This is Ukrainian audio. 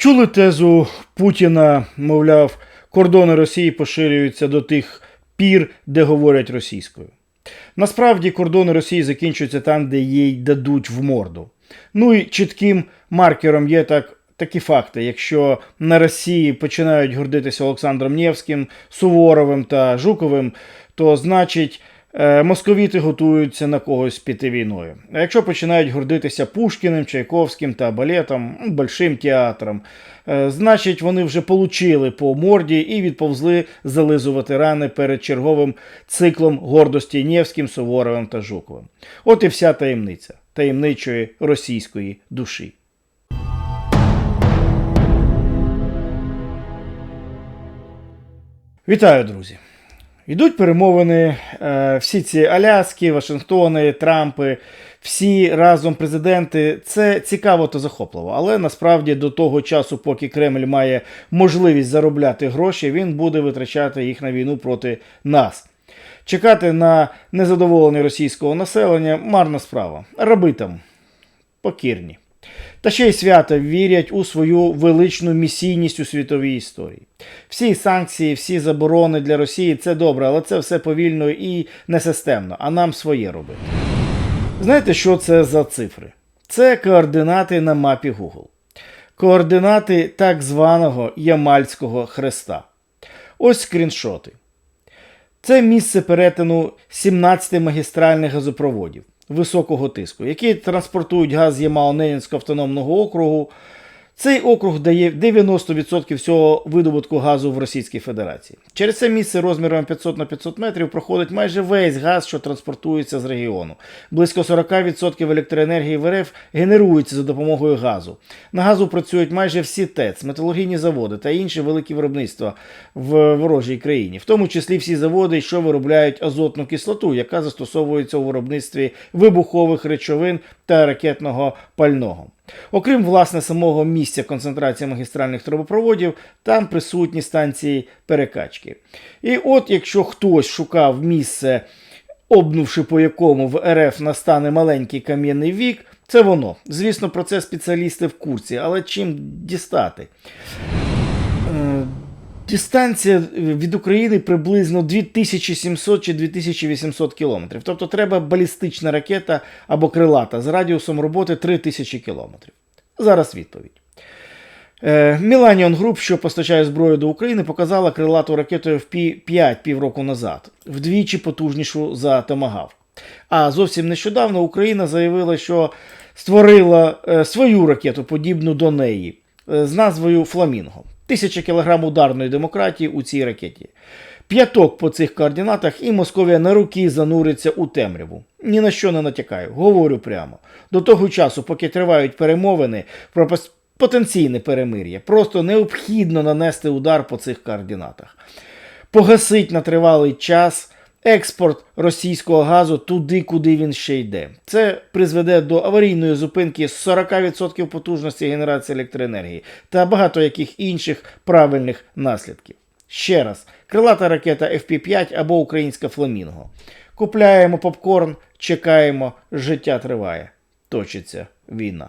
Чули тезу Путіна, мовляв, кордони Росії поширюються до тих пір, де говорять російською. Насправді кордони Росії закінчуються там, де їй дадуть в морду. Ну і чітким маркером є так. Такі факти, якщо на Росії починають гордитися Олександром Нєвським, Суворовим та Жуковим, то значить московіти готуються на когось піти війною. А якщо починають гордитися Пушкіним, Чайковським та балетом, Большим театром, е, значить вони вже получили по морді і відповзли зализувати рани перед черговим циклом гордості Нєвським, Суворовим та Жуковим. От і вся таємниця таємничої російської душі. Вітаю, друзі! Йдуть перемовини, е, всі ці Аляски, Вашингтони, Трампи, всі разом президенти. Це цікаво та захопливо. Але насправді до того часу, поки Кремль має можливість заробляти гроші, він буде витрачати їх на війну проти нас. Чекати на незадоволення російського населення марна справа. Раби там покірні. Та ще й свята вірять у свою величну місійність у світовій історії. Всі санкції, всі заборони для Росії це добре, але це все повільно і несистемно, а нам своє робити. Знаєте, що це за цифри? Це координати на мапі Google. Координати так званого Ямальського хреста. Ось скріншоти. Це місце перетину 17 магістральних газопроводів високого тиску, які транспортують газ Ямал-Ненецького автономного округу. Цей округ дає 90% всього видобутку газу в Російській Федерації. Через це місце розміром 500 на 500 метрів проходить майже весь газ, що транспортується з регіону. Близько 40% електроенергії в РФ генерується за допомогою газу. На газу працюють майже всі ТЕЦ, металургійні заводи та інші великі виробництва в ворожій країні, в тому числі всі заводи, що виробляють азотну кислоту, яка застосовується у виробництві вибухових речовин та ракетного пального. Окрім власне самого місця концентрації магістральних трубопроводів, там присутні станції перекачки. І от якщо хтось шукав місце, обнувши по якому в РФ настане маленький кам'яний вік, це воно. Звісно, про це спеціалісти в курсі, але чим дістати? Е, Дистанція від України приблизно 2700 чи 2800 кілометрів. Тобто треба балістична ракета або крилата з радіусом роботи 3000 кілометрів. Зараз відповідь. Е, Millennium Group, що постачає зброю до України, показала крилату ракету FP-5 півроку назад, вдвічі потужнішу за Томагавк. А зовсім нещодавно Україна заявила, що створила е, свою ракету, подібну до неї, е, з назвою Фламінго. Тисяча кілограм ударної демократії у цій ракеті. П'яток по цих координатах, і Московія на руки зануриться у темряву. Ні на що не натякаю, говорю прямо. До того часу, поки тривають перемовини про потенційне перемир'я, просто необхідно нанести удар по цих координатах. Погасить на тривалий час експорт російського газу туди, куди він ще йде. Це призведе до аварійної зупинки з 40% потужності генерації електроенергії та багато яких інших правильних наслідків. Ще раз, крилата ракета FP5 або українська Фламінго. Купляємо попкорн, чекаємо, життя триває. Точиться війна.